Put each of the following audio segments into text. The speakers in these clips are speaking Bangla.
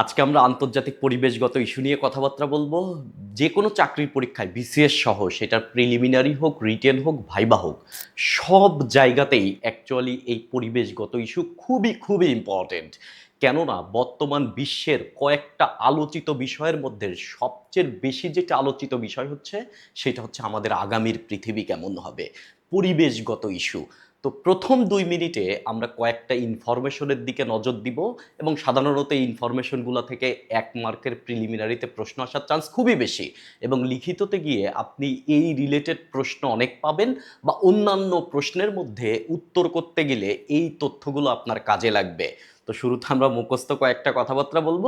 আজকে আমরা আন্তর্জাতিক পরিবেশগত ইস্যু নিয়ে কথাবার্তা বলব। যে কোনো চাকরির পরীক্ষায় বিসিএস সহ, সেটার প্রিলিমিনারি হোক রিটেন হোক ভাইবা হোক, সব জায়গাতেই অ্যাকচুয়ালি এই পরিবেশগত ইস্যু খুবই খুবই ইম্পর্টেন্ট কেননা বর্তমান বিশ্বের কয়েকটা আলোচিত বিষয়ের মধ্যে সবচেয়ে বেশি যেটা আলোচিত বিষয় হচ্ছে, সেটা হচ্ছে আমাদের আগামীর পৃথিবী কেমন হবে। পরিবেশগত ইস্যু। তো প্রথম দুই মিনিটে আমরা কয়েকটা ইনফরমেশনের দিকে নজর দিব এবং সাধারণত এই ইনফরমেশনগুলো থেকে এক মার্কের প্রিলিমিনারিতে প্রশ্ন আসার চান্স খুবই বেশি এবং লিখিততে গিয়ে আপনি এই রিলেটেড প্রশ্ন অনেক পাবেন বা অন্যান্য প্রশ্নের মধ্যে উত্তর করতে গেলে এই তথ্যগুলো আপনার কাজে লাগবে। তো শুরুতে আমরা মুখস্থ কয়েকটা কথাবার্তা বলব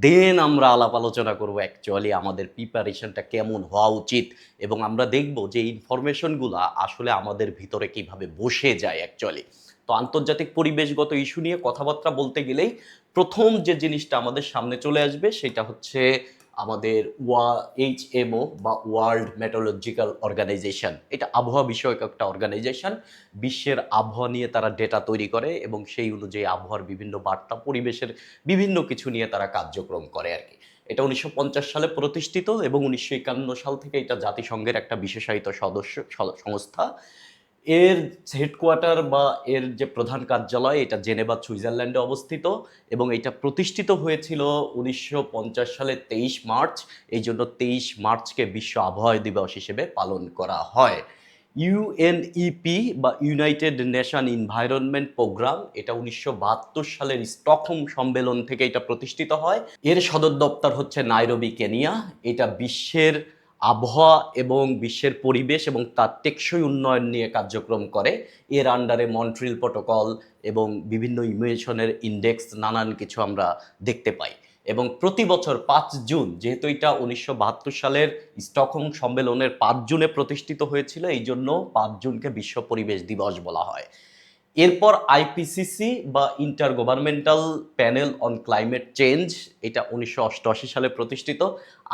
দেন আমরা আলাপ আলোচনা করব অ্যাকচুয়ালি আমাদের প্রিপারেশনটা কেমন হওয়া উচিত এবং আমরা দেখব যে ইনফরমেশনগুলো আসলে আমাদের ভিতরে কীভাবে বসে যায় অ্যাকচুয়ালি তো আন্তর্জাতিক পরিবেশগত ইস্যু নিয়ে কথাবার্তা বলতে গেলেই প্রথম যে জিনিসটা আমাদের সামনে চলে আসবে সেটা হচ্ছে আমাদের ওয়া এইচ এমও বা ওয়ার্ল্ড মেটোলজিক্যাল অর্গানাইজেশন। এটা আবহাওয়া বিষয়ক একটা অর্গানাইজেশন। বিশ্বের আবহাওয়া নিয়ে তারা ডেটা তৈরি করে এবং সেই অনুযায়ী আবহাওয়ার বিভিন্ন বার্তা, পরিবেশের বিভিন্ন কিছু নিয়ে তারা কার্যক্রম করে আর কি। এটা উনিশশো পঞ্চাশ সালে প্রতিষ্ঠিত এবং উনিশশো একান্ন সাল থেকে এটা জাতিসংঘের একটা বিশেষায়িত সদস্য সংস্থা। এর হেডকোয়ার্টার বা এর যে প্রধান কার্যালয়, এটা জেনেভা, সুইজারল্যান্ডে অবস্থিত এবং এটা প্রতিষ্ঠিত হয়েছিল উনিশশো সালে তেইশ মার্চ। এই জন্য তেইশ মার্চকে বিশ্ব আবহাওয়া দিবস হিসেবে পালন করা হয়। ইউএনইপি বা ইউনাইটেড নেশন এনভায়রনমেন্ট প্রোগ্রাম, এটা উনিশশো বাহাত্তর সালের স্টকহোম সম্মেলন থেকে এটা প্রতিষ্ঠিত হয়। এর সদর দপ্তর হচ্ছে নাইরোবি, কেনিয়া। এটা বিশ্বের আবহাওয়া এবং বিশ্বের পরিবেশ এবং তার টেকসই উন্নয়ন নিয়ে কার্যক্রম করে। এর আন্ডারে মন্ট্রিল প্রোটোকল এবং বিভিন্ন ইমিউশনের ইন্ডেক্স নানান কিছু আমরা দেখতে পাই। এবং প্রতি বছর পাঁচ জুন, যেহেতু এটা উনিশশো বাহাত্তর সালের স্টকহোম সম্মেলনের পাঁচ জুনে প্রতিষ্ঠিত হয়েছিল এই জন্য পাঁচ জুনকে বিশ্ব পরিবেশ দিবস বলা হয়। এরপর আইপিসিসি বা intergovernmental panel on climate change এটা উনিশশো অষ্টআশি সালে প্রতিষ্ঠিত।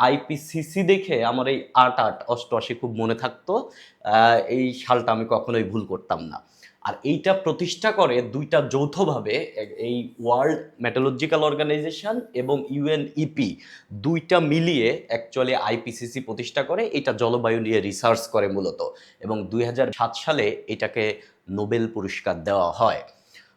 আইপিসিসি দেখে আমার এই আট আট অষ্টআশি খুব মনে থাকতো এই সালটা আমি কখনোই ভুল করতাম না। আর এইটা প্রতিষ্ঠা করে দুইটা যৌথভাবে এই ওয়ার্ল্ড মেটোলজিক্যাল অর্গানাইজেশন এবং ইউএনইপি দুইটা মিলিয়ে অ্যাকচুয়ালি আইপিসিসি প্রতিষ্ঠা করে, এটা জলবায়ু নিয়ে রিসার্চ করে মূলত। এবং দুই হাজার সাত সালে এটাকে নোবেল পুরস্কার দেওয়া হয়।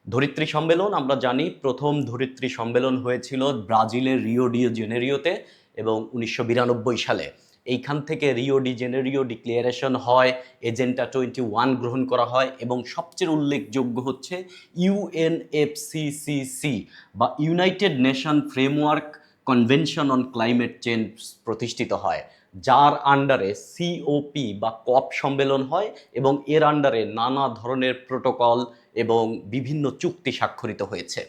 ধরিত্রী সম্মেলন, আমরা জানি, প্রথম ধরিত্রী সম্মেলন হয়েছিল ব্রাজিলের রিও ডি জেনেরিওতে এবং উনিশশো বিরানব্বই সালে। এইখান থেকে রিও ডি জেনেরিও ডিক্লিয়ারেশন হয় এজেন্ডা টোয়েন্টি ওয়ান গ্রহণ করা হয় এবং সবচেয়ে উল্লেখযোগ্য হচ্ছে ইউএনএফসিসিসি বা united nation framework convention on climate change প্রতিষ্ঠিত হয়। যার আন্ডারে সিওপি বা কপ সম্মেলন হয় এবং এর আন্ডারে নানা ধরনের প্রোটোকল এবং বিভিন্ন চুক্তি স্বাক্ষরিত হয়েছে।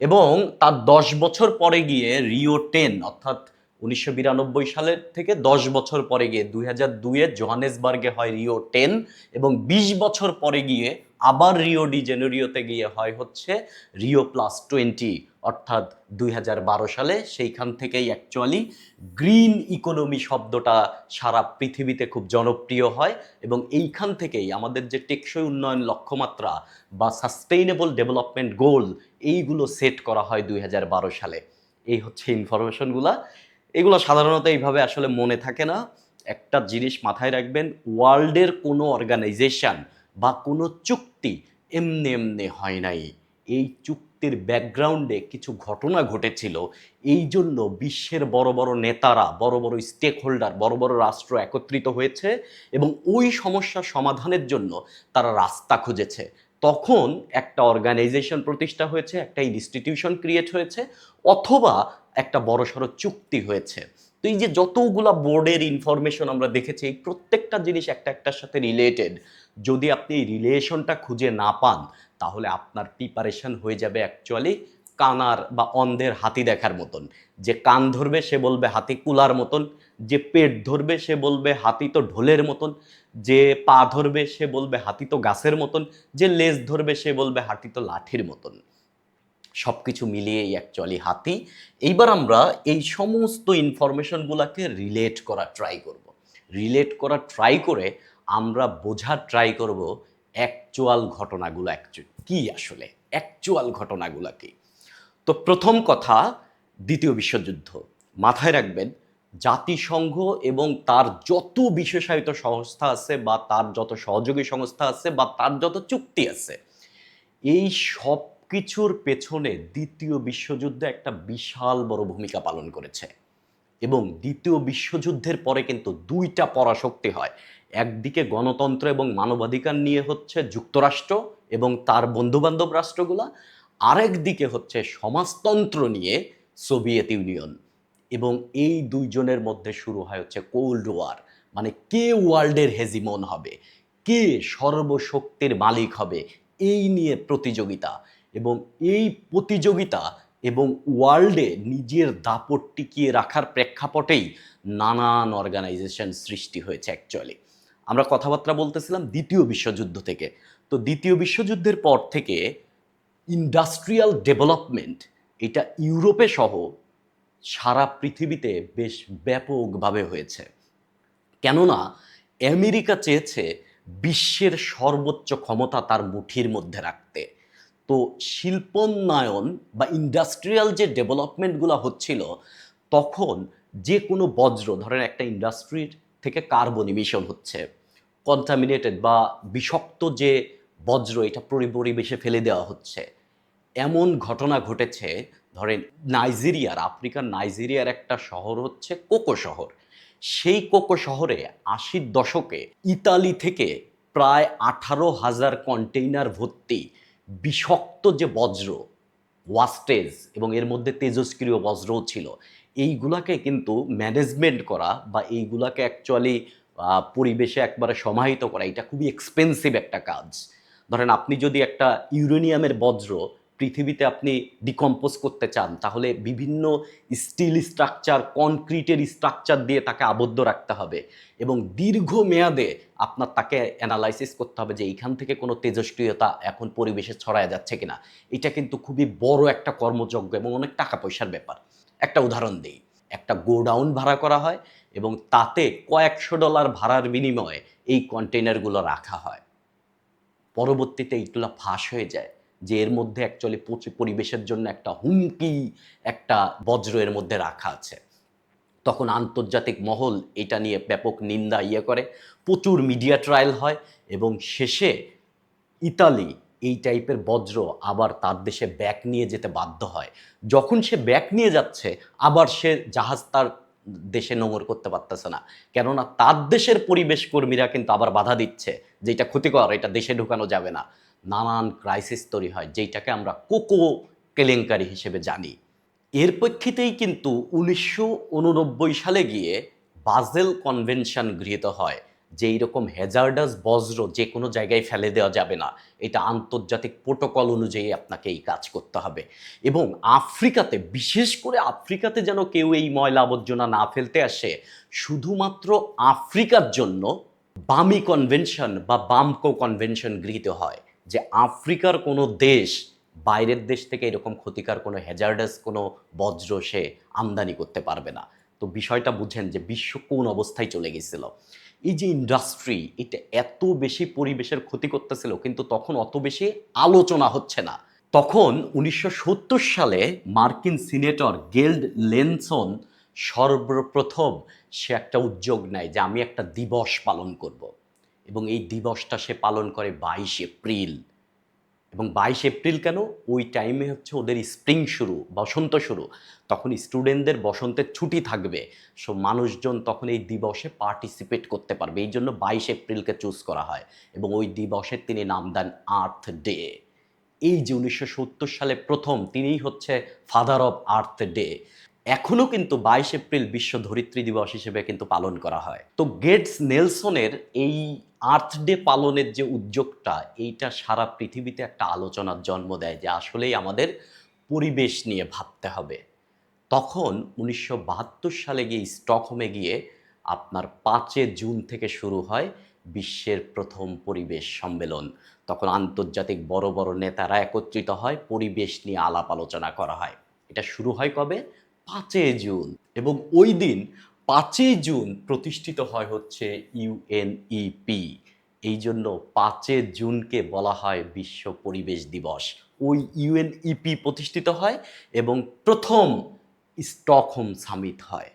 এবং তার দশ বছর পরে গিয়ে রিও টেন অর্থাৎ উনিশশো বিরানব্বই সালের থেকে দশ বছর পরে গিয়ে দুই হাজার দুইয়ে জোহানেসবার্গে হয় রিও টেন এবং বিশ বছর পরে গিয়ে আবার রিও ডি জেনেরিওতে গিয়ে হয় হচ্ছে রিও প্লাস টোয়েন্টি অর্থাৎ দুই হাজার বারো সালে সেইখান থেকেই অ্যাকচুয়ালি গ্রিন ইকোনমি শব্দটা সারা পৃথিবীতে খুব জনপ্রিয় হয় এবং এইখান থেকেই আমাদের যে টেকসই উন্নয়ন লক্ষ্যমাত্রা বা সাস্টেইনেবল ডেভেলপমেন্ট গোল এইগুলো সেট করা হয় দুই হাজার বারো সালে। এই হচ্ছে ইনফরমেশনগুলা এগুলো সাধারণত এইভাবে আসলে মনে থাকে না। একটা জিনিস মাথায় রাখবেন ওয়ার্ল্ডের কোনো অর্গানাইজেশন বা কোনো চুক্তি এমনি এমনি হয় নাই। এই চুক্তির ব্যাকগ্রাউন্ডে কিছু ঘটনা ঘটেছিল। এই জন্য বিশ্বের বড় বড় নেতারা, বড় বড় স্টেক হোল্ডার বড় বড় রাষ্ট্র একত্রিত হয়েছে এবং ওই সমস্যা সমাধানের জন্য তারা রাস্তা খুঁজেছে। তখন একটা অর্গানাইজেশন প্রতিষ্ঠা হয়েছে, একটা ইনস্টিটিউশন ক্রিয়েট হয়েছে, অথবা একটা বড়সড় চুক্তি হয়েছে। তো এই যে যতগুলা বোর্ডের ইনফরমেশন আমরা দেখেছি, এই প্রত্যেকটা জিনিস একটা একটার সাথে রিলেটেড যদি আপনি এই রিলেশনটা খুঁজে না পান তাহলে আপনার প্রিপারেশন হয়ে যাবে অ্যাকচুয়ালি কানার বা অন্ধের হাতি দেখার মতন। যে কান ধরবে, সে বলবে হাতি কুলার মতন। যে পেট ধরবে, সে বলবে হাতি তো ঢোলের মতন। যে পা ধরবে, সে বলবে হাতি তো গাছের মতন। যে লেজ ধরবে, সে বলবে হাতি তো লাঠির মতন। সব কিছু মিলিয়েই অ্যাকচুয়ালি হাতি। এইবার আমরা এই সমস্ত ইনফরমেশনগুলোকে রিলেট করা ট্রাই করব। রিলেট করা ট্রাই করে আমরা বোঝার ট্রাই করব অ্যাকচুয়াল ঘটনাগুলো কি আসলে? অ্যাকচুয়াল ঘটনাগুলো কি? তো প্রথম কথা, দ্বিতীয় বিশ্বযুদ্ধ। মাথায় রাখবেন, জাতিসংঘ এবং তার যত বিশেষায়িত সংস্থা আছে বা তার যত সহযোগী সংস্থা আছে বা তার যত চুক্তি আছে, এই সব কিছুর পেছনে দ্বিতীয় বিশ্বযুদ্ধে একটা বিশাল বড় ভূমিকা পালন করেছে। এবং দ্বিতীয় বিশ্বযুদ্ধের পরে কিন্তু দুইটা পরাশক্তি হয়। একদিকে গণতন্ত্র এবং মানবাধিকার নিয়ে হচ্ছে যুক্তরাষ্ট্র এবং তার বন্ধুবান্ধব রাষ্ট্রগুলা আরেক দিকে হচ্ছে সমাজতন্ত্র নিয়ে সোভিয়েত ইউনিয়ন। এবং এই দুইজনের মধ্যে শুরু হয় হচ্ছে কোল্ড ওয়ার মানে কে ওয়ার্ল্ডের হেজিমন হবে, কে সর্বশক্তির মালিক হবে, এই নিয়ে প্রতিযোগিতা। এবং এই প্রতিযোগিতা এবং ওয়ার্ল্ডে নিজের দাপট টিকিয়ে রাখার প্রেক্ষাপটেই নানান অর্গানাইজেশন সৃষ্টি হয়েছে অ্যাকচুয়ালি আমরা কথাবার্তা বলতেছিলাম দ্বিতীয় বিশ্বযুদ্ধ থেকে। তো দ্বিতীয় বিশ্বযুদ্ধের পর থেকে ইন্ডাস্ট্রিয়াল ডেভেলপমেন্ট এটা ইউরোপে সহ সারা পৃথিবীতে বেশ ব্যাপকভাবে হয়েছে। কেননা আমেরিকা চেয়েছে বিশ্বের সর্বোচ্চ ক্ষমতা তার মুঠির মধ্যে রাখতে। তো শিল্পোন্নয়ন বা ইন্ডাস্ট্রিয়াল যে ডেভেলপমেন্টগুলো হচ্ছিল, তখন যে কোনো বজ্র, ধরেন একটা ইন্ডাস্ট্রির থেকে কার্বন ইমিশন হচ্ছে। কন্টামিনেটেড বা বিষাক্ত যে বজ্র, এটা পরি- পরিবেশে ফেলে দেওয়া হচ্ছে। এমন ঘটনা ঘটেছে, ধরেন নাইজেরিয়ার আফ্রিকার নাইজেরিয়ার একটা শহর হচ্ছে কোকো শহর। সেই কোকো শহরে আশির দশকে ইতালি থেকে প্রায় আঠারো হাজার কন্টেইনার ভর্তি বিষাক্ত যে বজ্র ওয়াস্টেজ এবং এর মধ্যে তেজস্ক্রিয় বজ্রও ছিল। এইগুলাকে কিন্তু ম্যানেজমেন্ট করা বা এইগুলাকে অ্যাকচুয়ালি পরিবেশে একবারে সমাহিত করা, এটা খুবই এক্সপেন্সিভ একটা কাজ। ধরেন আপনি যদি একটা ইউরেনিয়ামের বজ্র পৃথিবীতে আপনি ডিকম্পোজ করতে চান, তাহলে বিভিন্ন স্টিল স্ট্রাকচার কনক্রিটের স্ট্রাকচার দিয়ে তাকে আবদ্ধ রাখতে হবে এবং দীর্ঘ মেয়াদে আপনার তাকে অ্যানালাইসিস করতে হবে যে এইখান থেকে কোনো তেজস্ক্রিয়তা এখন পরিবেশে ছড়ায় যাচ্ছে কিনা। এটা কিন্তু খুবই বড় একটা কর্মযজ্ঞ এবং অনেক টাকা পয়সার ব্যাপার। একটা উদাহরণ দিই। একটা গোডাউন ভাড়া করা হয় এবং তাতে কয়েকশো ডলার ভাড়ার বিনিময়ে এই কন্টেনারগুলো রাখা হয়। পরবর্তীতে এইগুলো ফাঁস হয়ে যায়, যে এর মধ্যে অ্যাকচুয়ালি পরিবেশের জন্য একটা হুমকি, একটা বজ্র এর মধ্যে রাখা আছে। তখন আন্তর্জাতিক মহল এটা নিয়ে ব্যাপক নিন্দা ইয়ে করে। প্রচুর মিডিয়া ট্রায়াল হয় এবং শেষে ইতালি এই টাইপের বজ্র আবার তার দেশে ব্যাক নিয়ে যেতে বাধ্য হয়। যখন সে ব্যাক নিয়ে যাচ্ছে, আবার সে জাহাজ তার দেশে নোংর করতে পারতেছে না। কেননা তার দেশের পরিবেশ কর্মীরা কিন্তু আবার বাধা দিচ্ছে যে এটা ক্ষতিকর, এটা দেশে ঢুকানো যাবে না। নানান ক্রাইসিস তৈরি হয় যেটাকে আমরা কোকো কেলেঙ্কারি হিসেবে জানি। এর প্রেক্ষিতেই কিন্তু উনিশশো উননব্বই সালে গিয়ে বাজেল কনভেনশন গৃহীত হয়। যে এইরকম হ্যাজার্ডাস বজ্র যে কোনো জায়গায় ফেলে দেওয়া যাবে না। এটা আন্তর্জাতিক প্রোটোকল অনুযায়ী আপনাকে এই কাজ করতে হবে। এবং আফ্রিকাতে, বিশেষ করে আফ্রিকাতে যেন কেউ এই ময়লা আবর্জনা না ফেলতে আসে, শুধুমাত্র আফ্রিকার জন্য বামি কনভেনশন বা বামকো কনভেনশন গৃহীত হয় যে আফ্রিকার কোনো দেশ, বাইরের দেশ থেকে এরকম ক্ষতিকার কোনো হ্যাজার্ডাস কোনো বজ্র সে আমদানি করতে পারবে না। তো বিষয়টা বুঝেন যে বিশ্ব কোন অবস্থায় চলে গেছিল। এই যে ইন্ডাস্ট্রি এটা এত বেশি পরিবেশের ক্ষতি করতেছিল, কিন্তু তখন অত বেশি আলোচনা হচ্ছে না। তখন উনিশশো সত্তর সালে মার্কিন সিনেটর গেল্ড লেনসন সর্বপ্রথম সে একটা উদ্যোগ নেয় যে আমি একটা দিবস পালন করব। এবং এই দিবসটা সে পালন করে বাইশ এপ্রিল। এবং বাইশ এপ্রিল কেন? ওই টাইমে হচ্ছে ওদের স্প্রিং শুরু, বসন্ত শুরু। তখন স্টুডেন্টদের বসন্তের ছুটি থাকবে। সো মানুষজন তখন এই দিবসে পার্টিসিপেট করতে পারবে। এই জন্য বাইশ এপ্রিলকে চুজ করা হয়। এবং ওই দিবসের তিনি নাম দেন আর্থ ডে এই যে উনিশশো সত্তর সালে প্রথম, তিনিই হচ্ছে ফাদার অফ আর্থ ডে এখনও কিন্তু বাইশ এপ্রিল বিশ্ব ধরিত্রী দিবস হিসেবে কিন্তু পালন করা হয়। তো গেটস নেলসনের এই আর্থ ডে পালনের যে উদ্যোগটা, এইটা সারা পৃথিবীতে একটা আলোচনার জন্ম দেয় যে আসলেই আমাদের পরিবেশ নিয়ে ভাবতে হবে। তখন উনিশশো বাহাত্তর সালে গিয়ে স্টকহোমে গিয়ে আপনার পাঁচে জুন থেকে শুরু হয় বিশ্বের প্রথম পরিবেশ সম্মেলন। তখন আন্তর্জাতিক বড় বড় নেতারা একত্রিত হয়, পরিবেশ নিয়ে আলাপ আলোচনা করা হয়। এটা শুরু হয় কবে? পাঁচই জুন এবং ওই দিন পাঁচই জুন প্রতিষ্ঠিত হয় হচ্ছে ইউএনইপি এই জন্য পাঁচে জুনকে বলা হয় বিশ্ব পরিবেশ দিবস। ওই ইউএনইপি প্রতিষ্ঠিত হয় এবং প্রথম স্টকহোম সামিট হয়।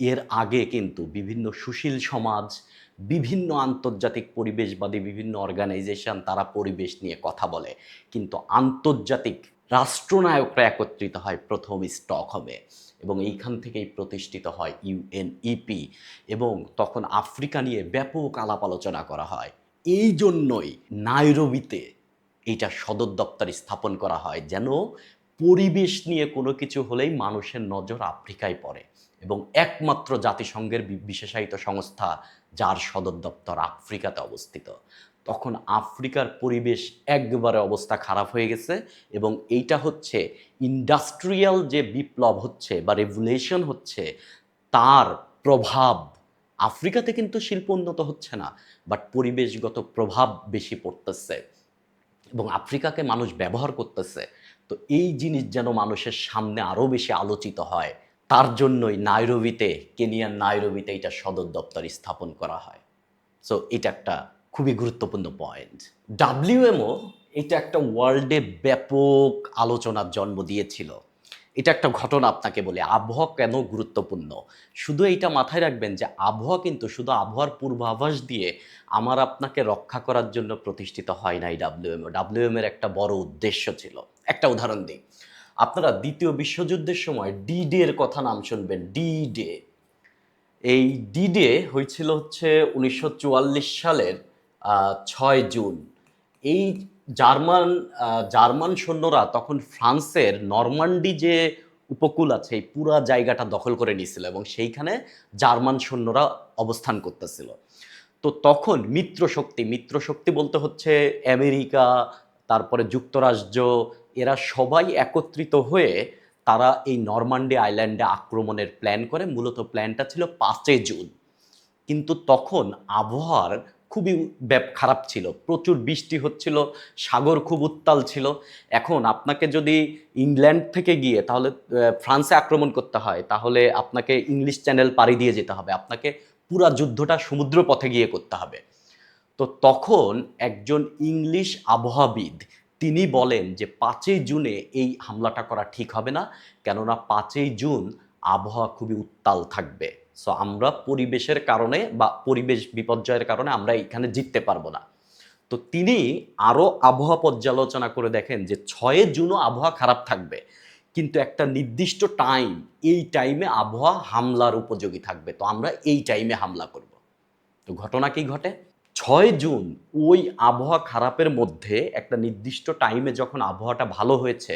এর আগে কিন্তু বিভিন্ন সুশীল সমাজ, বিভিন্ন আন্তর্জাতিক পরিবেশবাদী, বিভিন্ন অর্গানাইজেশন তারা পরিবেশ নিয়ে কথা বলে। কিন্তু আন্তর্জাতিক রাষ্ট্রনায়করা একত্রিত হয় প্রথম স্টকহোমে এবং এইখান থেকেই প্রতিষ্ঠিত হয় ইউএনইপি এবং তখন আফ্রিকা নিয়ে ব্যাপক আলাপ আলোচনা করা হয়। এই জন্যই নাইরোবিতে এইটা সদর দপ্তর স্থাপন করা হয় যেন পরিবেশ নিয়ে কোনো কিছু হলেই মানুষের নজর আফ্রিকায় পড়ে এবং একমাত্র জাতিসংঘের বিশেষায়িত সংস্থা যার সদর দপ্তর আফ্রিকাতে অবস্থিত। তখন আফ্রিকার পরিবেশ একবারে অবস্থা খারাপ হয়ে গেছে এবং এইটা হচ্ছে ইন্ডাস্ট্রিয়াল যে বিপ্লব হচ্ছে বা রেভুলেশন হচ্ছে, তার প্রভাব আফ্রিকাতে কিন্তু শিল্প উন্নত হচ্ছে না বাট পরিবেশগত প্রভাব বেশি পড়তেছে এবং আফ্রিকাকে মানুষ ব্যবহার করতেছে। তো এই জিনিস যেন মানুষের সামনে আরও বেশি আলোচিত হয়, তার জন্যই নাইরোবিতে, কেনিয়ার নাইরোবিতে এটা সদর দপ্তর স্থাপন করা হয়। সো এটা একটা খুবই গুরুত্বপূর্ণ পয়েন্ট ডাব্লিউএমও এটা একটা ওয়ার্ল্ডে ব্যাপক আলোচনার জন্ম দিয়েছিল। এটা একটা ঘটনা আপনাকে বলি, আবহাওয়া কেন গুরুত্বপূর্ণ? শুধু এইটা মাথায় রাখবেন যে, আবহাওয়া কিন্তু শুধু আবহাওয়ার পূর্বাভাস দিয়ে আমার আপনাকে রক্ষা করার জন্য প্রতিষ্ঠিত হয় নাই ডাব্লিউএম এর একটা বড় উদ্দেশ্য ছিল। একটা উদাহরণ দিই। আপনারা দ্বিতীয় বিশ্বযুদ্ধের সময় ডি ডে এর কথা নাম শুনবেন। ডি ডে এই ডি ডে হয়েছিল হচ্ছে উনিশশো চুয়াল্লিশ সালের ছয় জুন। এই জার্মান জার্মান সৈন্যরা তখন ফ্রান্সের নরমান্ডি যে উপকূল আছে, এই পুরা জায়গাটা দখল করে নিয়েছিল এবং সেইখানে জার্মান সৈন্যরা অবস্থান করতেছিল। তো তখন মিত্র শক্তি মিত্র শক্তি বলতে হচ্ছে আমেরিকা, তারপরে যুক্তরাজ্য এরা সবাই একত্রিত হয়ে তারা এই নরমান্ডি আইল্যান্ডে আক্রমণের প্ল্যান করে। মূলত প্ল্যানটা ছিল পাঁচই জুন। কিন্তু তখন আবহাওয়ার খুবই ব্যাপ, খারাপ ছিল। প্রচুর বৃষ্টি হচ্ছিল, সাগর খুব উত্তাল ছিল। এখন আপনাকে যদি ইংল্যান্ড থেকে গিয়ে তাহলে ফ্রান্সে আক্রমণ করতে হয়, তাহলে আপনাকে ইংলিশ চ্যানেল পাড়ি দিয়ে যেতে হবে। আপনাকে পুরা যুদ্ধটা সমুদ্র পথে গিয়ে করতে হবে। তো তখন একজন ইংলিশ আবহাওয়াবিদ, তিনি বলেন যে পাঁচই জুনে এই হামলাটা করা ঠিক হবে না। কেননা পাঁচই জুন আবহাওয়া খুবই উত্তাল থাকবে। সো আমরা পরিবেশের কারণে বা পরিবেশ বিপর্যয়ের কারণে আমরা এখানে জিততে পারব না। তো তিনি আরও আবহাওয়া পর্যালোচনা করে দেখেন যে ছয়ে জুনও আবহাওয়া খারাপ থাকবে। কিন্তু একটা নির্দিষ্ট টাইম এই টাইমে আবহাওয়া হামলার উপযোগী থাকবে। তো আমরা এই টাইমে হামলা করব। তো ঘটনা কি ঘটে? ছয় জুন ওই আবহাওয়া খারাপের মধ্যে একটা নির্দিষ্ট টাইমে যখন আবহাওয়াটা ভালো হয়েছে,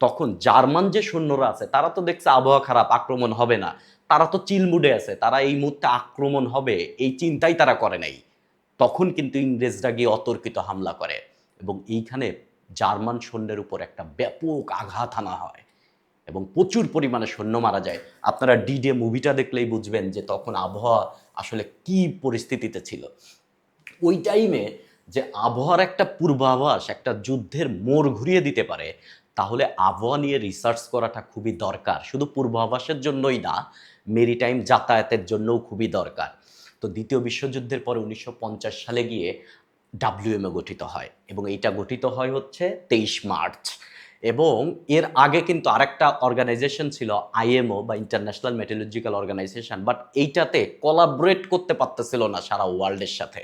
তখন জার্মান যে সৈন্যরা আছে, তারা তো দেখছে আবহাওয়া খারাপ, আক্রমণ হবে না। তারা তো চিলমুডে আছে, তারা এই মুহূর্তে আক্রমণ হবে, এই চিন্তাই তারা করে নাই। তখন কিন্তু ইংরেজরা গিয়ে অতর্কিত হামলা করে এবং এইখানে জার্মান সৈন্যের উপর একটা ব্যাপক আঘাত আনা হয় এবং প্রচুর পরিমাণে সৈন্য মারা যায়। আপনারা ডিডে মুভিটা দেখলেই বুঝবেন যে তখন আবহাওয়া আসলে কি পরিস্থিতিতে ছিল। ওই টাইমে যে আবহাওয়ার একটা পূর্বাভাস, একটা যুদ্ধের মোড় ঘুরিয়ে দিতে পারে তাহলে আবহাওয়া নিয়ে রিসার্চ করাটা খুবই দরকার। শুধু পূর্বাভাসের জন্যই না মেরিটাইম যাতায়াতের জন্যও খুবই দরকার। তো দ্বিতীয় বিশ্বযুদ্ধের পরে উনিশশো পঞ্চাশ সালে গিয়ে ডাব্লিউএমএ গঠিত হয় এবং এইটা গঠিত হয় হচ্ছে তেইশ মার্চ। এবং এর আগে কিন্তু আরেকটা অর্গানাইজেশন ছিল আইএমও বা ইন্টারন্যাশনাল মেটেরোলজিক্যাল অর্গানাইজেশন বাট এইটাতে কোলাবরেট করতে পারতেছিল না সারা ওয়ার্ল্ডের সাথে।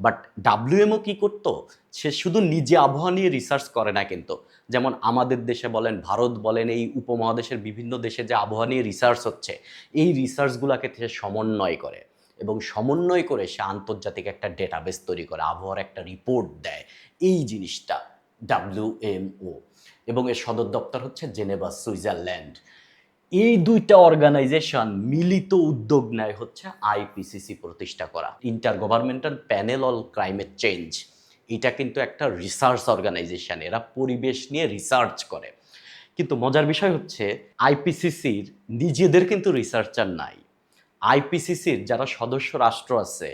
বাট ডাব্লিউএমও কি করতো? সে শুধু নিজে আবহাওয়া নিয়ে রিসার্চ করে না কিন্তু। যেমন আমাদের দেশে বলেন, ভারত বলেন, এই উপমহাদেশের বিভিন্ন দেশে যে আবহাওয়া নিয়ে রিসার্চ হচ্ছে, এই রিসার্চগুলোকে সে সমন্বয় করে। এবং সমন্বয় করে সে আন্তর্জাতিক একটা ডেটাবেস তৈরি করে, আবহাওয়ার একটা রিপোর্ট দেয়। এই জিনিসটা ডাব্লিউএমও এবং এর সদর দপ্তর হচ্ছে জেনেভা, সুইজারল্যান্ড। এই দুইটা অর্গানাইজেশন মিলিত উদ্যোগ নেয় হচ্ছে আইপিসিসি প্রতিষ্ঠা করা। Intergovernmental panel all climate change এটা কিন্তু একটা রিসার্চ অর্গানাইজেশন এরা পরিবেশ নিয়ে রিসার্চ করে। কিন্তু মজার বিষয় হচ্ছে আইপিসিসির নিজেদের কিন্তু রিসার্চার নাই। আইপিসিসির যারা সদস্য রাষ্ট্র আছে,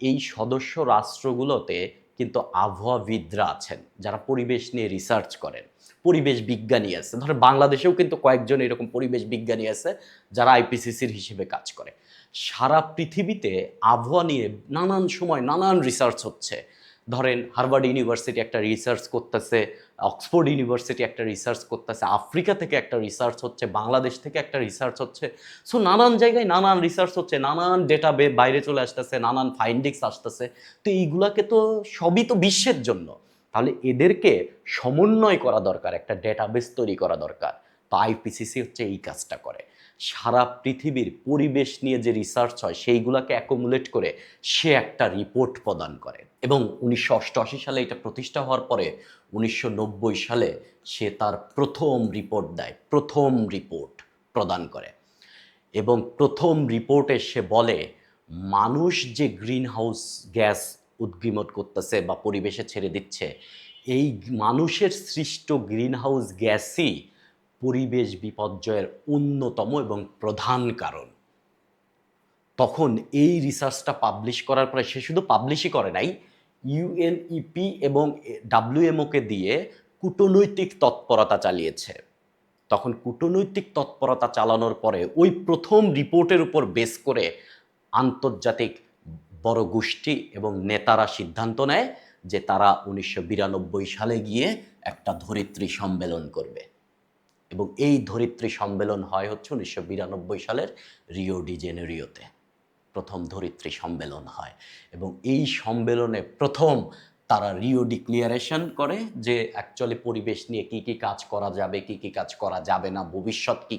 এই সদস্য রাষ্ট্রগুলোতে কিন্তু আবহাওয়াবিদরা আছেন, যারা পরিবেশ নিয়ে রিসার্চ করেন। পরিবেশ বিজ্ঞানী আছে। ধরেন বাংলাদেশেও কিন্তু কয়েকজন এরকম পরিবেশ বিজ্ঞানী আছে যারা আইপিসিসির হিসেবে কাজ করে। সারা পৃথিবীতে আবহাওয়া নিয়ে নানান সময় নানান রিসার্চ হচ্ছে। ধরেন হার্ভার্ড ইউনিভার্সিটি একটা রিসার্চ করতেছে, অক্সফোর্ড ইউনিভার্সিটি একটা রিসার্চ করতেছে, আফ্রিকা থেকে একটা রিসার্চ হচ্ছে, বাংলাদেশ থেকে একটা রিসার্চ হচ্ছে। সো নানান জায়গায় নানান রিসার্চ হচ্ছে, নানান ডেটা বাইরে চলে আসতেছে, নানান ফাইন্ডিংস আসতেছে। তো এইগুলাকে তো সবই তো বিশ্বের জন্য। তাহলে এদেরকে সমন্বয় করা দরকার, একটা ডেটাবেস তৈরি করা দরকার। তো আইপিসিসি হচ্ছে এই কাজটা করে। সারা পৃথিবীর পরিবেশ নিয়ে যে রিসার্চ হয়, সেইগুলোকে অ্যাকুমুলেট করে সে একটা রিপোর্ট প্রদান করে। এবং উনিশশো অষ্টআশি সালে এটা প্রতিষ্ঠা হওয়ার পরে উনিশশো নব্বই সালে সে তার প্রথম রিপোর্ট দেয়, প্রথম রিপোর্ট প্রদান করে। এবং প্রথম রিপোর্টে সে বলে, মানুষ যে গ্রিন হাউস গ্যাস উদ্গীমত করতেছে বা পরিবেশে ছেড়ে দিচ্ছে, এই মানুষের সৃষ্ট গ্রিন হাউস গ্যাসই পরিবেশ বিপর্যয়ের অন্যতম এবং প্রধান কারণ। তখন এই রিসার্চটা পাবলিশ করার পরে সে শুধু পাবলিশই করে নাই ইউএনইপি এবং ডাব্লিউএমওকে দিয়ে কূটনৈতিক তৎপরতা চালিয়েছে। তখন কূটনৈতিক তৎপরতা চালানোর পরে ওই প্রথম রিপোর্টের উপর বেস করে আন্তর্জাতিক বড় গোষ্ঠী এবং নেতারা সিদ্ধান্ত নেয় যে তারা উনিশশো বিরানব্বই সালে গিয়ে একটা ধরিত্রী সম্মেলন করবে। এবং এই ধরিত্রী সম্মেলন হয় হচ্ছে উনিশশো বিরানব্বই সালের রিও ডি জেনেরিওতে। প্রথম ধরিত্রী সম্মেলন হয়। এবং এই সম্মেলনে প্রথম তারা রিও ডিক্লিয়ারেশন করে যে অ্যাকচুয়ালি পরিবেশ নিয়ে কি কি কাজ করা যাবে, কি কি কাজ করা যাবে না, ভবিষ্যৎ কি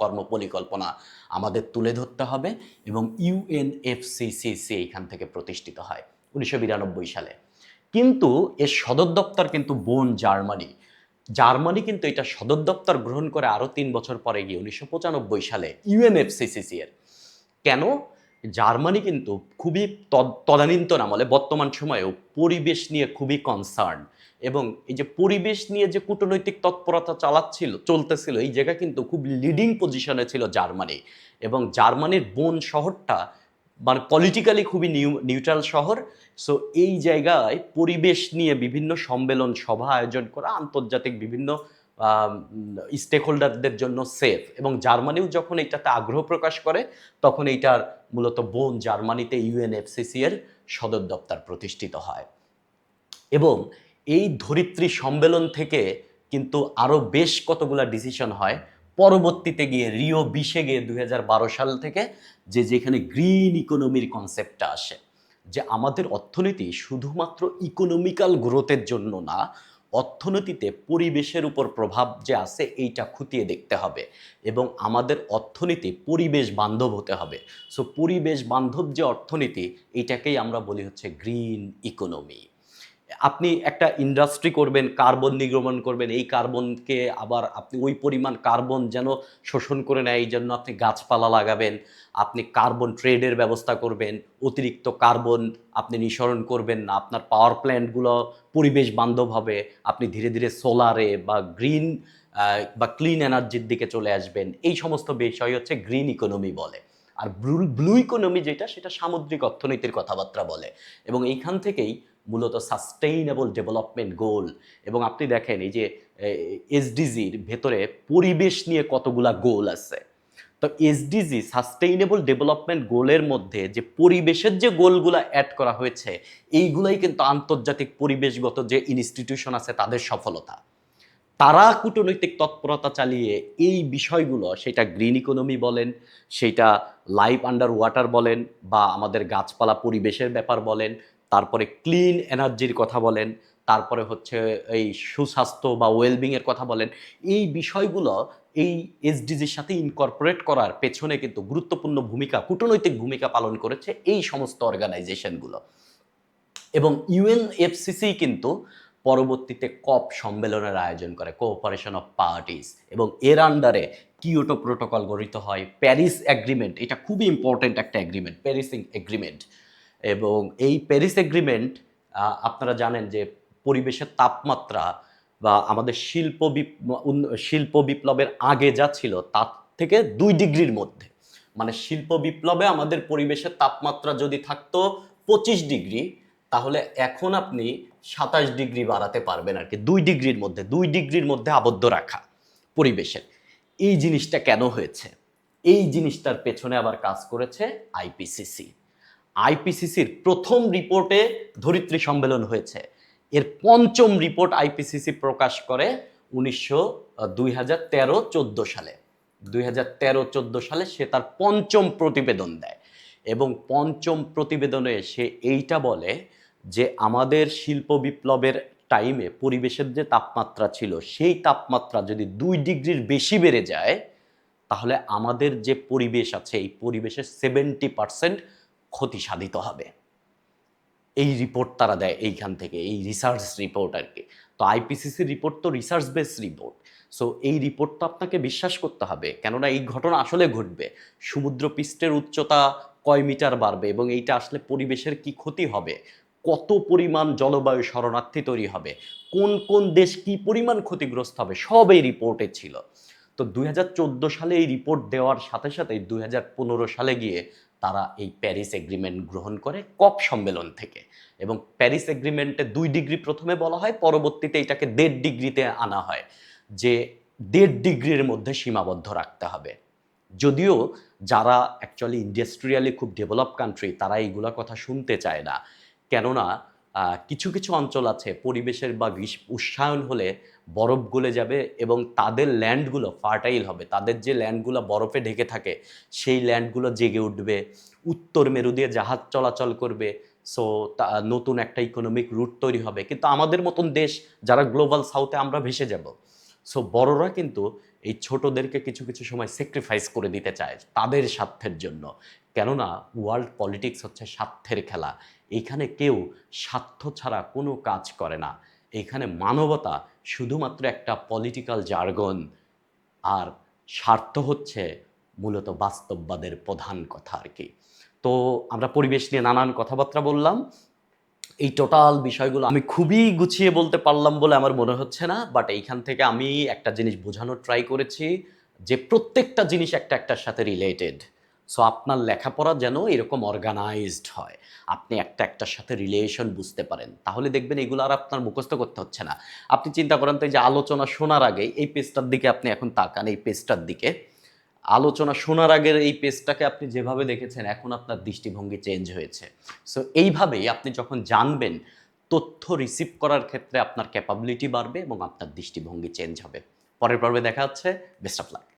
কর্ম পরিকল্পনা আমাদের তুলে ধরতে হবে এবং ইউএনএফসিসিসি এইখান থেকে প্রতিষ্ঠিত হয় উনিশশো বিরানব্বই সালে। কিন্তু এর সদর দপ্তর কিন্তু বোন জার্মানি। জার্মানি কিন্তু এটা সদর দপ্তর গ্রহণ করে আরও তিন বছর পরে গিয়ে উনিশশো পঁচানব্বই সালে ইউএনএফসিসিসি এর। কেন? জার্মানি কিন্তু খুবই তদ- তদানীন্তন আমলে বর্তমান সময়েও পরিবেশ নিয়ে খুবই কনসার্ন এবং এই যে পরিবেশ নিয়ে যে কূটনৈতিক তৎপরতা চালাচ্ছিল, চলতেছিল, এই জায়গা কিন্তু খুব লিডিং পজিশনে ছিল জার্মানি এবং জার্মানির বোন শহরটা মানে পলিটিক্যালি খুবই নিউ নিউট্রাল শহর। সো এই জায়গায় পরিবেশ নিয়ে বিভিন্ন সম্মেলন, সভা আয়োজন করা, আন্তর্জাতিক বিভিন্ন স্টেক হোল্ডারদের জন্য সেফ এবং জার্মানিও যখন এটাতে আগ্রহ প্রকাশ করে, তখন এইটার মূলত বোন জার্মানিতে ইউএনএফসিসি এর সদর দপ্তর প্রতিষ্ঠিত হয়। এবং এই ধরিত্রী সম্মেলন থেকে কিন্তু আরও বেশ কতগুলা ডিসিশন হয়। পরবর্তীতে গিয়ে রিও বিশে গিয়ে দু হাজার বারো সাল থেকে যে যেখানে গ্রিন ইকোনমির কনসেপ্টটা আসে। যে আমাদের অর্থনীতি শুধুমাত্র ইকোনমিক্যাল গ্রোথের জন্য না অর্থনীতিতে পরিবেশের উপর প্রভাব যে আছে, এইটা খুঁটিয়ে দেখতে হবে এবং আমাদের অর্থনীতি পরিবেশ বান্ধব হতে হবে। সো পরিবেশ বান্ধব যে অর্থনীতি এইটাকেই আমরা বলি হচ্ছে গ্রিন ইকোনমি আপনি একটা ইন্ডাস্ট্রি করবেন কার্বন নির্গমন করবেন, এই কার্বনকে আবার আপনি ওই পরিমাণ কার্বন যেন শোষণ করে নেয়, এই জন্য আপনি গাছপালা লাগাবেন, আপনি কার্বন ট্রেডের ব্যবস্থা করবেন, অতিরিক্ত কার্বন আপনি নিঃসরণ করবেন না, আপনার পাওয়ার প্ল্যান্টগুলো পরিবেশ বান্ধব হবে, আপনি ধীরে ধীরে সোলারে বা গ্রিন বা ক্লিন এনার্জির দিকে চলে আসবেন, এই সমস্ত বিষয় হচ্ছে গ্রিন ইকোনমি বলে, আর ব্লু ব্লু ইকোনমি যেটা, সেটা সামুদ্রিক অর্থনীতির কথাবার্তা বলে, এবং এইখান থেকেই মূলত সাস্টেইনেবল ডেভেলপমেন্ট গোল এবং আপনি দেখেন এই যে এসডিজির ভেতরে পরিবেশ নিয়ে কতগুলা গোল আছে। তো এসডিজি সাস্টেইনেবল ডেভেলপমেন্ট গোলের মধ্যে যে পরিবেশের যে গোলগুলো অ্যাড করা হয়েছে, এইগুলাই কিন্তু আন্তর্জাতিক পরিবেশগত যে ইনস্টিটিউশন আছে তাদের সফলতা। তারা কূটনৈতিক তৎপরতা চালিয়ে এই বিষয়গুলো, সেটা গ্রিন ইকোনমি বলেন, সেটা লাইফ আন্ডার ওয়াটার বলেন, বা আমাদের গাছপালা পরিবেশের ব্যাপার বলেন তারপরে ক্লিন এনার্জির কথা বলেন, তারপরে হচ্ছে এই সুস্বাস্থ্য বা ওয়েলবিংয়ের কথা বলেন, এই বিষয়গুলো এই এসডিজির সাথে ইনকর্পোরেট করার পেছনে কিন্তু গুরুত্বপূর্ণ ভূমিকা, কূটনৈতিক ভূমিকা পালন করেছে এই সমস্ত অর্গানাইজেশনগুলো এবং ইউএনএফসিসি কিন্তু পরবর্তীতে কপ সম্মেলনের আয়োজন করে কোঅপারেশন অফ পার্টিস এবং এর আন্ডারে কিওটো প্রোটোকল গঠিত হয় প্যারিস অ্যাগ্রিমেন্ট এটা খুবই ইম্পর্ট্যান্ট একটা অ্যাগ্রিমেন্ট প্যারিস এগ্রিমেন্ট এবং এই প্যারিস এগ্রিমেন্ট আপনারা জানেন যে পরিবেশের তাপমাত্রা বা আমাদের শিল্প শিল্প বিপ্লবের আগে যা ছিল তার থেকে দুই ডিগ্রির মধ্যে। মানে শিল্প বিপ্লবে আমাদের পরিবেশের তাপমাত্রা যদি থাকতো পঁচিশ ডিগ্রি, তাহলে এখন আপনি সাতাশ ডিগ্রি বাড়াতে পারবেন আর কি। দুই ডিগ্রির মধ্যে, দুই ডিগ্রির মধ্যে আবদ্ধ রাখা পরিবেশের। এই জিনিসটা কেন হয়েছে? এই জিনিসটার পেছনে আবার কাজ করেছে আইপিসিসি আইপিসিসির প্রথম রিপোর্টে ধরিত্রী সম্মেলন হয়েছে। এর পঞ্চম রিপোর্ট আইপিসিসি প্রকাশ করে উনিশশো দুই হাজার তেরো সালে। দুই হাজার তেরো, চোদ্দ সালে সে তার পঞ্চম প্রতিবেদন দেয় এবং পঞ্চম প্রতিবেদনে সে এইটা বলে যে আমাদের শিল্প বিপ্লবের টাইমে পরিবেশের যে তাপমাত্রা ছিল, সেই তাপমাত্রা যদি দুই ডিগ্রির বেশি বেড়ে যায়, তাহলে আমাদের যে পরিবেশ আছে, এই পরিবেশের সেভেন্টি পার্সেন্ট ক্ষতি সাধিত হবে। এই রিপোর্ট তারা দেয় এইখান থেকে, এই রিসার্চ রিপোর্ট আর কি। তো আইপিসিসির রিপোর্ট তো রিসার্চ বেস রিপোর্ট সো এই রিপোর্ট তো আপনাকে বিশ্বাস করতে হবে, কেননা এই ঘটনা আসলে ঘটবে। সমুদ্র পৃষ্ঠের উচ্চতা কয় মিটার বাড়বে এবং এইটা আসলে পরিবেশের কি ক্ষতি হবে? কত পরিমাণ জলবায়ু শরণার্থী তৈরি হবে? কোন কোন দেশ কি পরিমাণ ক্ষতিগ্রস্ত হবে? সব এই রিপোর্টে ছিল। তো দুই হাজার চোদ্দ সালে এই রিপোর্ট দেওয়ার সাথে সাথে দুই হাজার পনেরো সালে গিয়ে তারা এই প্যারিস এগ্রিমেন্ট গ্রহণ করে কপ সম্মেলন থেকে। এবং প্যারিস এগ্রিমেন্টে দুই ডিগ্রি প্রথমে বলা হয়, পরবর্তীতে এটাকে দেড় ডিগ্রিতে আনা হয়। যে দেড় ডিগ্রির মধ্যে সীমাবদ্ধ রাখতে হবে। যদিও যারা অ্যাকচুয়ালি ইন্ডাস্ট্রিয়ালি খুব ডেভেলপ কান্ট্রি তারা এইগুলা কথা শুনতে চায় না। কেননা কিছু কিছু অঞ্চল আছে, পরিবেশের বা উষ্ণায়ন হলে বরফ গলে যাবে এবং তাদের ল্যান্ডগুলো ফার্টাইল হবে। তাদের যে ল্যান্ডগুলো বরফে ঢেকে থাকে, সেই ল্যান্ডগুলো জেগে উঠবে। উত্তর মেরু দিয়ে জাহাজ চলাচল করবে। সো তা, নতুন একটা ইকোনমিক রুট তৈরি হবে। কিন্তু আমাদের মতন দেশ, যারা গ্লোবাল সাউথে আমরা ভেসে যাব সো বড়রা কিন্তু এই ছোটদেরকে কিছু কিছু সময় স্যাক্রিফাইস করে দিতে চায় তাদের স্বার্থের জন্য। কেননা ওয়ার্ল্ড পলিটিক্স হচ্ছে স্বার্থের খেলা। এখানে কেউ স্বার্থ ছাড়া কোনো কাজ করে না। এখানে মানবতা শুধুমাত্র একটা পলিটিক্যাল জার্গন আর স্বার্থ হচ্ছে মূলত বাস্তববাদের প্রধান কথা আর কি। তো আমরা পরিবেশ নিয়ে নানান কথাবার্তা বললাম। এই টোটাল বিষয়গুলো আমি খুবই গুছিয়ে বলতে পারলাম বলে আমার মনে হচ্ছে না বাট এইখান থেকে আমি একটা জিনিস বোঝানোর ট্রাই করেছি যে প্রত্যেকটা জিনিস একটা একটার সাথে রিলেটেড সো আপনার লেখাপড়া যেন এরকম অর্গানাইজড হয়। আপনি একটা একটার সাথে রিলেশন বুঝতে পারেন। তাহলে দেখবেন এগুলো আর আপনার মুখস্থ করতে হচ্ছে না। আপনি চিন্তা করেন তো যে আলোচনা শোনার আগে এই পেজটার দিকে আপনি এখন তাকান, এই পেজটার দিকে। আলোচনা শোনার আগের এই পেজটাকে আপনি যেভাবে দেখেছেন, এখন আপনার দৃষ্টিভঙ্গি চেঞ্জ হয়েছে। সো এইভাবেই আপনি যখন জানবেন, তথ্য রিসিভ করার ক্ষেত্রে আপনার ক্যাপাবিলিটি বাড়বে এবং আপনার দৃষ্টিভঙ্গি চেঞ্জ হবে। পরের পর্বে দেখা হচ্ছে। Best of luck